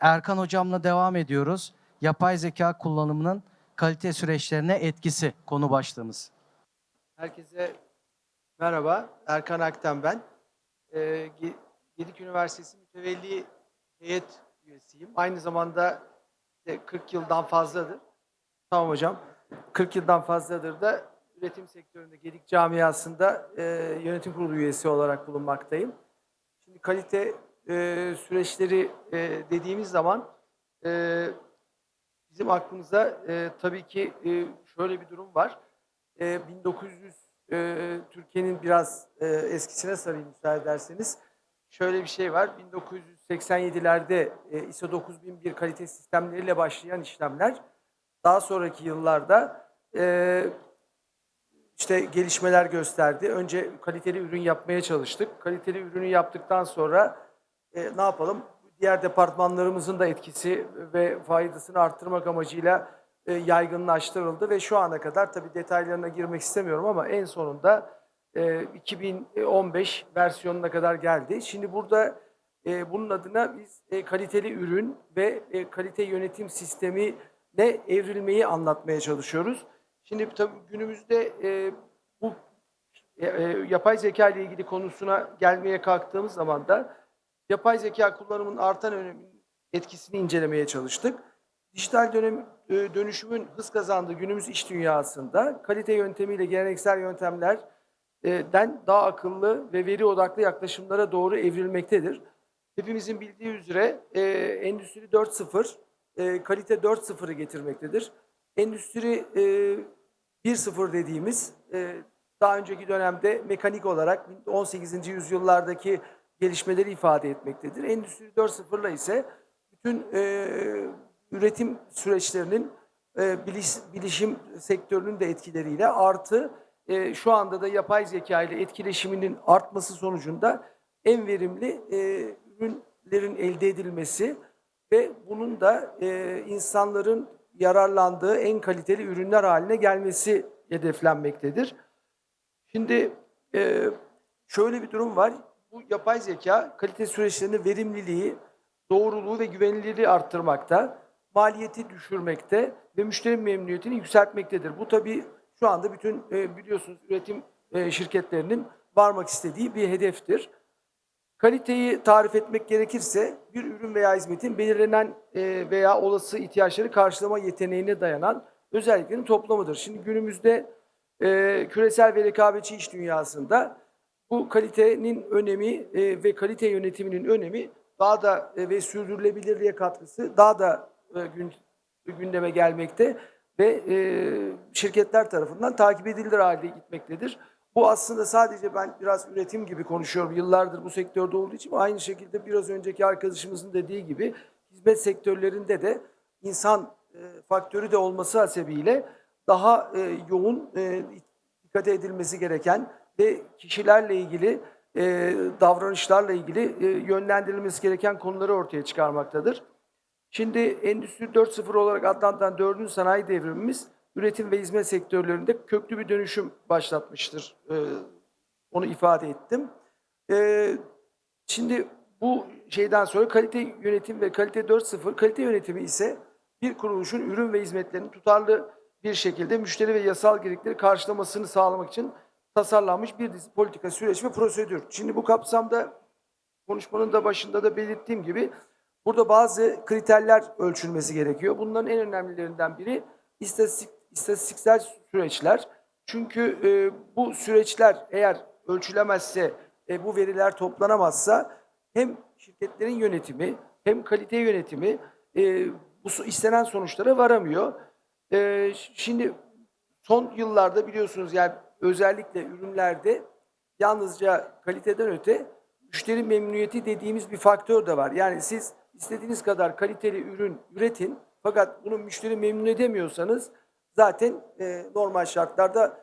Erkan hocamla devam ediyoruz. Yapay zeka kullanımının kalite süreçlerine etkisi konu başlığımız. Herkese merhaba. Erkan Aktan ben. Ee, Ge- Gedik Üniversitesi Mütevelli Heyet üyesiyim. Aynı zamanda de 40 yıldan fazladır. Tamam hocam. 40 yıldan fazladır da üretim sektöründe Gedik camiasında e, yönetim kurulu üyesi olarak bulunmaktayım. Şimdi kalite e, süreçleri e, dediğimiz zaman e, bizim aklımıza e, tabii ki e, şöyle bir durum var. E, 1900 e, Türkiye'nin biraz e, eskisine sarayım müsaade ederseniz. Şöyle bir şey var. 1987'lerde e, ISO 9001 kalite sistemleriyle başlayan işlemler daha sonraki yıllarda e, işte gelişmeler gösterdi. Önce kaliteli ürün yapmaya çalıştık. Kaliteli ürünü yaptıktan sonra e, ne yapalım? Diğer departmanlarımızın da etkisi ve faydasını arttırmak amacıyla e, yaygınlaştırıldı ve şu ana kadar tabii detaylarına girmek istemiyorum ama en sonunda e, 2015 versiyonuna kadar geldi. Şimdi burada e, bunun adına biz e, kaliteli ürün ve e, kalite yönetim sistemi ne evrilmeyi anlatmaya çalışıyoruz. Şimdi tabii günümüzde e, bu e, e, yapay zeka ile ilgili konusuna gelmeye kalktığımız zaman da yapay zeka kullanımının artan öneminin etkisini incelemeye çalıştık. Dijital dönem, e, dönüşümün hız kazandığı günümüz iş dünyasında kalite yöntemiyle geleneksel yöntemlerden daha akıllı ve veri odaklı yaklaşımlara doğru evrilmektedir. Hepimizin bildiği üzere e, Endüstri 4.0 e, kalite 4.0'ı getirmektedir. Endüstri e, 1.0 dediğimiz e, daha önceki dönemde mekanik olarak 18. yüzyıllardaki gelişmeleri ifade etmektedir. Endüstri 4.0'la ise bütün e, üretim süreçlerinin e, biliş, bilişim sektörünün de etkileriyle artı e, şu anda da yapay zeka ile etkileşiminin artması sonucunda en verimli e, ürünlerin elde edilmesi ve bunun da e, insanların yararlandığı en kaliteli ürünler haline gelmesi hedeflenmektedir. Şimdi e, şöyle bir durum var. Bu yapay zeka kalite süreçlerinin verimliliği, doğruluğu ve güvenilirliği arttırmakta, maliyeti düşürmekte ve müşteri memnuniyetini yükseltmektedir. Bu tabii şu anda bütün e, biliyorsunuz üretim e, şirketlerinin varmak istediği bir hedeftir. Kaliteyi tarif etmek gerekirse bir ürün veya hizmetin belirlenen e, veya olası ihtiyaçları karşılama yeteneğine dayanan özelliklerin toplamıdır. Şimdi günümüzde küresel ve rekabetçi iş dünyasında bu kalitenin önemi e, ve kalite yönetiminin önemi daha da e, ve sürdürülebilirliğe katkısı daha da e, gün, gündeme gelmekte ve e, şirketler tarafından takip edilir halde gitmektedir. Bu aslında sadece ben biraz üretim gibi konuşuyorum. Yıllardır bu sektörde olduğu için aynı şekilde biraz önceki arkadaşımızın dediği gibi hizmet sektörlerinde de insan e, faktörü de olması hasebiyle daha e, yoğun e, dikkat edilmesi gereken ve kişilerle ilgili e, davranışlarla ilgili e, yönlendirilmesi gereken konuları ortaya çıkarmaktadır. Şimdi Endüstri 4.0 olarak adlandırılan 4. sanayi devrimimiz üretim ve hizmet sektörlerinde köklü bir dönüşüm başlatmıştır. Ee, onu ifade ettim. Ee, şimdi bu şeyden sonra kalite yönetim ve kalite 4.0, kalite yönetimi ise bir kuruluşun ürün ve hizmetlerinin tutarlı bir şekilde müşteri ve yasal gerekleri karşılamasını sağlamak için tasarlanmış bir dizi politika, süreç ve prosedür. Şimdi bu kapsamda konuşmanın da başında da belirttiğim gibi burada bazı kriterler ölçülmesi gerekiyor. Bunların en önemlilerinden biri istatistik, istatistiksel süreçler. Çünkü e, bu süreçler eğer ölçülemezse, e, bu veriler toplanamazsa hem şirketlerin yönetimi hem kalite yönetimi e, bu istenen sonuçlara varamıyor. E, şimdi son yıllarda biliyorsunuz yani özellikle ürünlerde yalnızca kaliteden öte müşteri memnuniyeti dediğimiz bir faktör de var. Yani siz istediğiniz kadar kaliteli ürün üretin fakat bunu müşteri memnun edemiyorsanız zaten e, normal şartlarda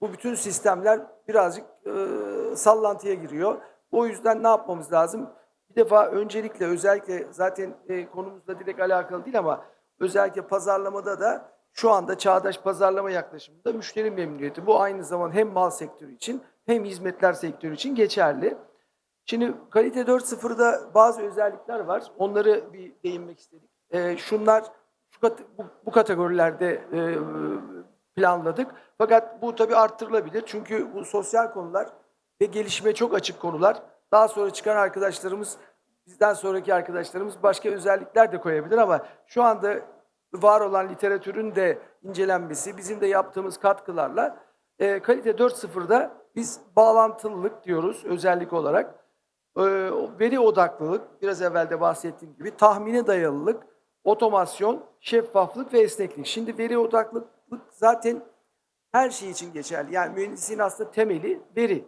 bu bütün sistemler birazcık e, sallantıya giriyor. O yüzden ne yapmamız lazım? Bir defa öncelikle özellikle zaten e, konumuzla direkt alakalı değil ama özellikle pazarlamada da şu anda çağdaş pazarlama yaklaşımında müşteri memnuniyeti. Bu aynı zamanda hem mal sektörü için hem hizmetler sektörü için geçerli. Şimdi kalite 4.0'da bazı özellikler var. Onları bir değinmek istedik. Ee, şunlar şu kat- bu, bu kategorilerde e, planladık. Fakat bu tabii arttırılabilir. Çünkü bu sosyal konular ve gelişime çok açık konular. Daha sonra çıkan arkadaşlarımız, bizden sonraki arkadaşlarımız başka özellikler de koyabilir ama şu anda var olan literatürün de incelenmesi, bizim de yaptığımız katkılarla e, kalite 4.0'da biz bağlantılılık diyoruz özellik olarak. E, veri odaklılık, biraz evvel de bahsettiğim gibi tahmine dayalılık, otomasyon, şeffaflık ve esneklik. Şimdi veri odaklılık zaten her şey için geçerli. Yani mühendisliğin aslında temeli veri.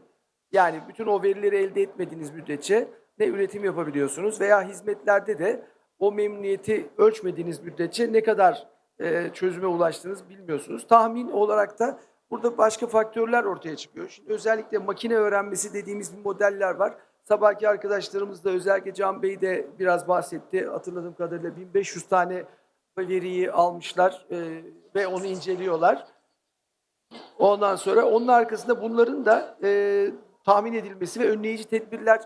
Yani bütün o verileri elde etmediğiniz müddetçe ne üretim yapabiliyorsunuz veya hizmetlerde de o memnuniyeti ölçmediğiniz müddetçe ne kadar e, çözüme ulaştığınız bilmiyorsunuz. Tahmin olarak da burada başka faktörler ortaya çıkıyor. Şimdi özellikle makine öğrenmesi dediğimiz bir modeller var. Sabahki arkadaşlarımız da özellikle Can Bey de biraz bahsetti. Hatırladığım kadarıyla 1500 tane veriyi almışlar e, ve onu inceliyorlar. Ondan sonra onun arkasında bunların da e, tahmin edilmesi ve önleyici tedbirler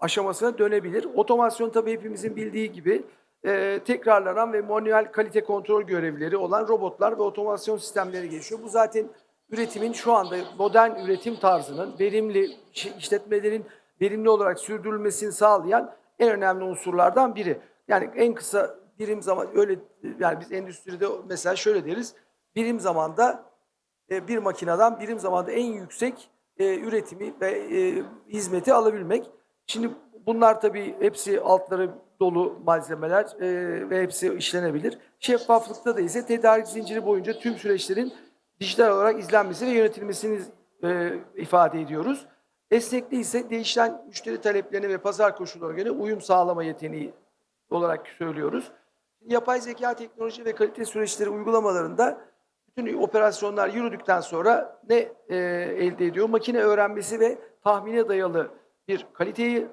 aşamasına dönebilir. Otomasyon tabii hepimizin bildiği gibi e, tekrarlanan ve manuel kalite kontrol görevleri olan robotlar ve otomasyon sistemleri geçiyor. Bu zaten üretimin şu anda modern üretim tarzının verimli iş- işletmelerin verimli olarak sürdürülmesini sağlayan en önemli unsurlardan biri. Yani en kısa birim zaman öyle yani biz endüstride mesela şöyle deriz. Birim zamanda e, bir makineden birim zamanda en yüksek e, üretimi ve e, hizmeti alabilmek. Şimdi bunlar tabii hepsi altları dolu malzemeler e, ve hepsi işlenebilir. Şeffaflıkta da ise tedarik zinciri boyunca tüm süreçlerin dijital olarak izlenmesi ve yönetilmesini e, ifade ediyoruz. Esnekliği ise değişen müşteri taleplerine ve pazar koşullarına göre uyum sağlama yeteneği olarak söylüyoruz. Yapay zeka teknoloji ve kalite süreçleri uygulamalarında bütün operasyonlar yürüdükten sonra ne e, elde ediyor? Makine öğrenmesi ve tahmine dayalı bir kaliteyi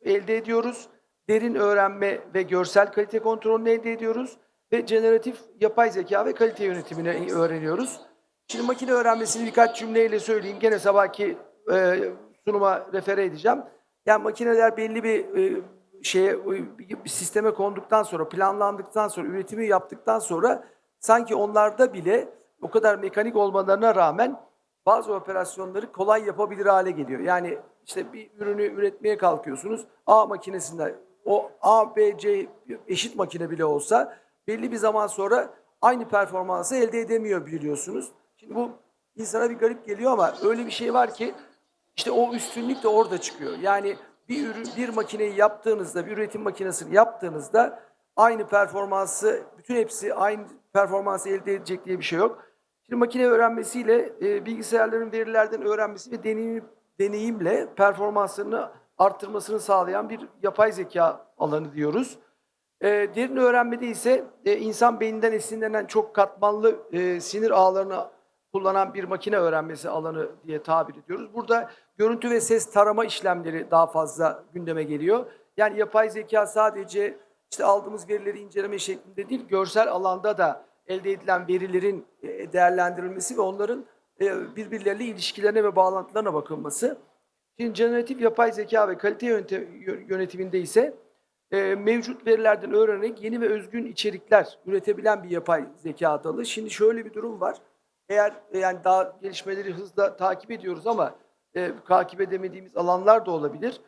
elde ediyoruz. Derin öğrenme ve görsel kalite kontrolünü elde ediyoruz. Ve generatif yapay zeka ve kalite yönetimini öğreniyoruz. Şimdi makine öğrenmesini birkaç cümleyle söyleyeyim. Gene sabahki e, sunuma refere edeceğim. Yani makineler belli bir e, şeye bir sisteme konduktan sonra, planlandıktan sonra, üretimi yaptıktan sonra sanki onlarda bile o kadar mekanik olmalarına rağmen bazı operasyonları kolay yapabilir hale geliyor. Yani işte bir ürünü üretmeye kalkıyorsunuz. A makinesinde o A, B, C eşit makine bile olsa belli bir zaman sonra aynı performansı elde edemiyor biliyorsunuz. Şimdi bu insana bir garip geliyor ama öyle bir şey var ki işte o üstünlük de orada çıkıyor. Yani bir ürün, bir makineyi yaptığınızda, bir üretim makinesini yaptığınızda aynı performansı, bütün hepsi aynı performansı elde edecek diye bir şey yok. Şimdi makine öğrenmesiyle e, bilgisayarların verilerden öğrenmesi ve deneyim, deneyimle performanslarını arttırmasını sağlayan bir yapay zeka alanı diyoruz. E, derin öğrenmede ise e, insan beyninden esinlenen çok katmanlı e, sinir ağlarını kullanan bir makine öğrenmesi alanı diye tabir ediyoruz. Burada görüntü ve ses tarama işlemleri daha fazla gündeme geliyor. Yani yapay zeka sadece işte aldığımız verileri inceleme şeklinde değil, görsel alanda da elde edilen verilerin e, değerlendirilmesi ve onların birbirleriyle ilişkilerine ve bağlantılarına bakılması. Şimdi generatif yapay zeka ve kalite yönetiminde ise e, mevcut verilerden öğrenerek yeni ve özgün içerikler üretebilen bir yapay zeka dalı. Şimdi şöyle bir durum var. Eğer e, yani daha gelişmeleri hızla takip ediyoruz ama e, takip edemediğimiz alanlar da olabilir.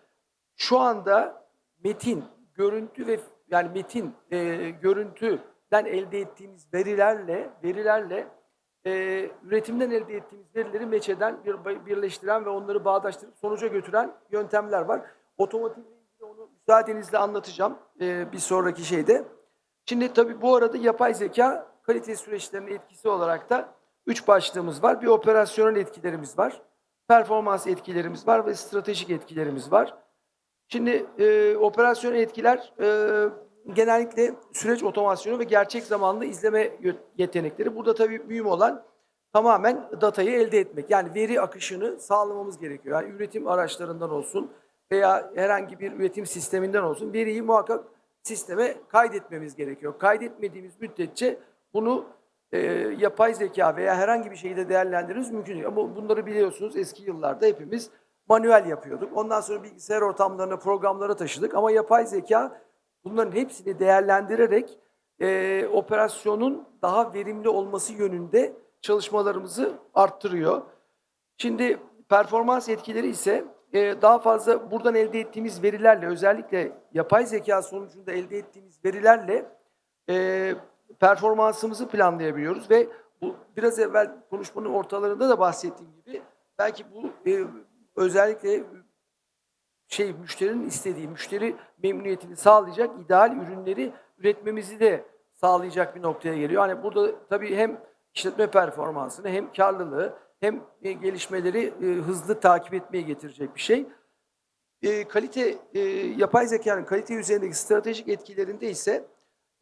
Şu anda metin, görüntü ve yani metin, e, görüntüden elde ettiğimiz verilerle verilerle e, üretimden elde ettiğimiz verileri meç eden, bir, birleştiren ve onları bağdaştırıp sonuca götüren yöntemler var. Otomotivle ilgili onu müsaadenizle anlatacağım e, bir sonraki şeyde. Şimdi tabii bu arada yapay zeka kalite süreçlerinin etkisi olarak da üç başlığımız var. Bir operasyonel etkilerimiz var, performans etkilerimiz var ve stratejik etkilerimiz var. Şimdi e, operasyon etkiler e, genellikle süreç otomasyonu ve gerçek zamanlı izleme yetenekleri. Burada tabii mühim olan tamamen datayı elde etmek. Yani veri akışını sağlamamız gerekiyor. Yani üretim araçlarından olsun veya herhangi bir üretim sisteminden olsun veriyi muhakkak sisteme kaydetmemiz gerekiyor. Kaydetmediğimiz müddetçe bunu e, yapay zeka veya herhangi bir şeyde değerlendirmemiz mümkün değil. Ama bunları biliyorsunuz eski yıllarda hepimiz manuel yapıyorduk. Ondan sonra bilgisayar ortamlarına, programlara taşıdık. Ama yapay zeka bunların hepsini değerlendirerek e, operasyonun daha verimli olması yönünde çalışmalarımızı arttırıyor. Şimdi performans etkileri ise e, daha fazla buradan elde ettiğimiz verilerle özellikle yapay zeka sonucunda elde ettiğimiz verilerle e, performansımızı planlayabiliyoruz ve bu biraz evvel konuşmanın ortalarında da bahsettiğim gibi belki bu e, özellikle şey müşterinin istediği, müşteri memnuniyetini sağlayacak ideal ürünleri üretmemizi de sağlayacak bir noktaya geliyor. Hani burada tabii hem işletme performansını hem karlılığı hem e, gelişmeleri e, hızlı takip etmeye getirecek bir şey. E, kalite, e, yapay zekanın kalite üzerindeki stratejik etkilerinde ise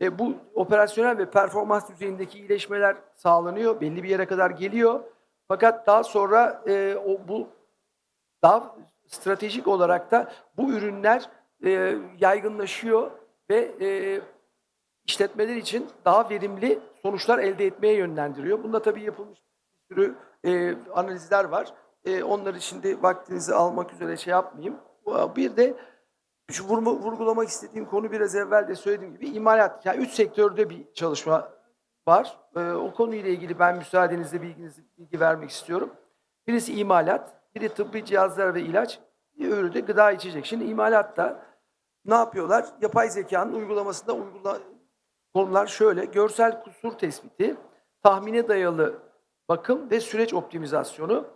e, bu operasyonel ve performans düzeyindeki iyileşmeler sağlanıyor. Belli bir yere kadar geliyor. Fakat daha sonra e, o bu daha stratejik olarak da bu ürünler e, yaygınlaşıyor ve e, işletmeler için daha verimli sonuçlar elde etmeye yönlendiriyor. Bunda tabii yapılmış bir sürü e, analizler var. E, onları şimdi vaktinizi almak üzere şey yapmayayım. Bir de şu vurma, vurgulamak istediğim konu biraz evvel de söylediğim gibi imalat. Yani üç sektörde bir çalışma var. E, o konuyla ilgili ben müsaadenizle bilginizi, bilgi vermek istiyorum. Birisi imalat, biri tıbbi cihazlar ve ilaç, öbürü de gıda içecek. Şimdi imalatta ne yapıyorlar? Yapay zekanın uygulamasında uygula konular şöyle. Görsel kusur tespiti, tahmine dayalı bakım ve süreç optimizasyonu.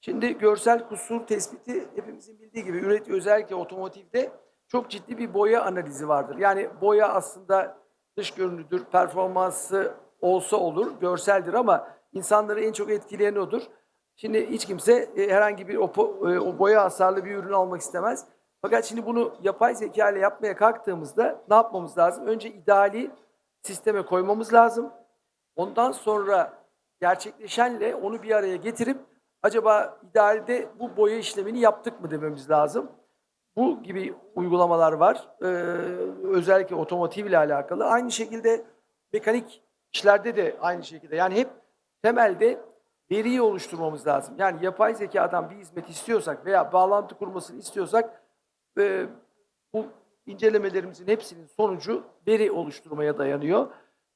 Şimdi görsel kusur tespiti hepimizin bildiği gibi üret özellikle otomotivde çok ciddi bir boya analizi vardır. Yani boya aslında dış görünüdür, performansı olsa olur, görseldir ama insanları en çok etkileyen odur. Şimdi hiç kimse e, herhangi bir o, e, o boya hasarlı bir ürün almak istemez. Fakat şimdi bunu yapay zeka ile yapmaya kalktığımızda ne yapmamız lazım? Önce ideali sisteme koymamız lazım. Ondan sonra gerçekleşenle onu bir araya getirip acaba idealde bu boya işlemini yaptık mı dememiz lazım. Bu gibi uygulamalar var. Ee, özellikle otomotiv ile alakalı. Aynı şekilde mekanik işlerde de aynı şekilde. Yani hep temelde veriyi oluşturmamız lazım. Yani yapay zekadan bir hizmet istiyorsak veya bağlantı kurmasını istiyorsak e, bu incelemelerimizin hepsinin sonucu veri oluşturmaya dayanıyor.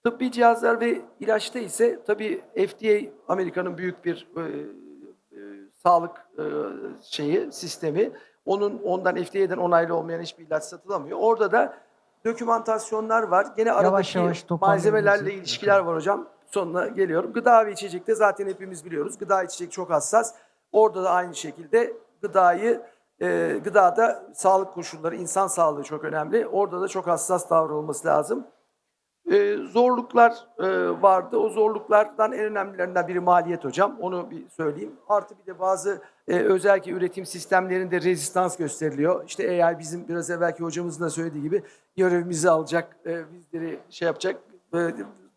Tıbbi cihazlar ve ilaçta ise tabii FDA Amerika'nın büyük bir e, e, sağlık e, şeyi sistemi. Onun ondan FDA'den onaylı olmayan hiçbir ilaç satılamıyor. Orada da dokümantasyonlar var. Gene Yavaş aradaki yavaş toparlayabiliriz. malzemelerle ilişkiler var hocam. Sonuna geliyorum. Gıda ve içecekte zaten hepimiz biliyoruz. Gıda içecek çok hassas. Orada da aynı şekilde gıdayı e, gıdada sağlık koşulları, insan sağlığı çok önemli. Orada da çok hassas davranılması lazım. E, zorluklar e, vardı. O zorluklardan en önemlilerinden biri maliyet hocam. Onu bir söyleyeyim. Artı bir de bazı e, özellikle üretim sistemlerinde rezistans gösteriliyor. İşte AI bizim biraz evvelki hocamızın da söylediği gibi görevimizi alacak, e, bizleri şey yapacak, e,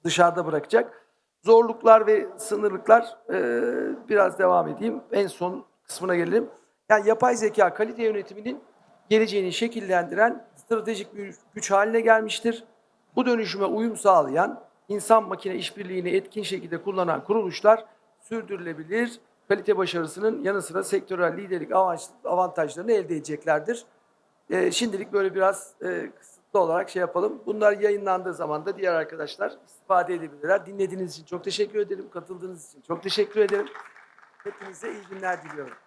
dışarıda bırakacak. Zorluklar ve sınırlıklar e, biraz devam edeyim. En son kısmına gelelim. Yani yapay zeka kalite yönetiminin geleceğini şekillendiren stratejik bir güç haline gelmiştir. Bu dönüşüme uyum sağlayan, insan makine işbirliğini etkin şekilde kullanan kuruluşlar sürdürülebilir kalite başarısının yanı sıra sektörel liderlik avantaj- avantajlarını elde edeceklerdir. Ee, şimdilik böyle biraz e, olarak şey yapalım. Bunlar yayınlandığı zaman da diğer arkadaşlar istifade edebilirler. Dinlediğiniz için çok teşekkür ederim. Katıldığınız için çok teşekkür ederim. Hepinize iyi günler diliyorum.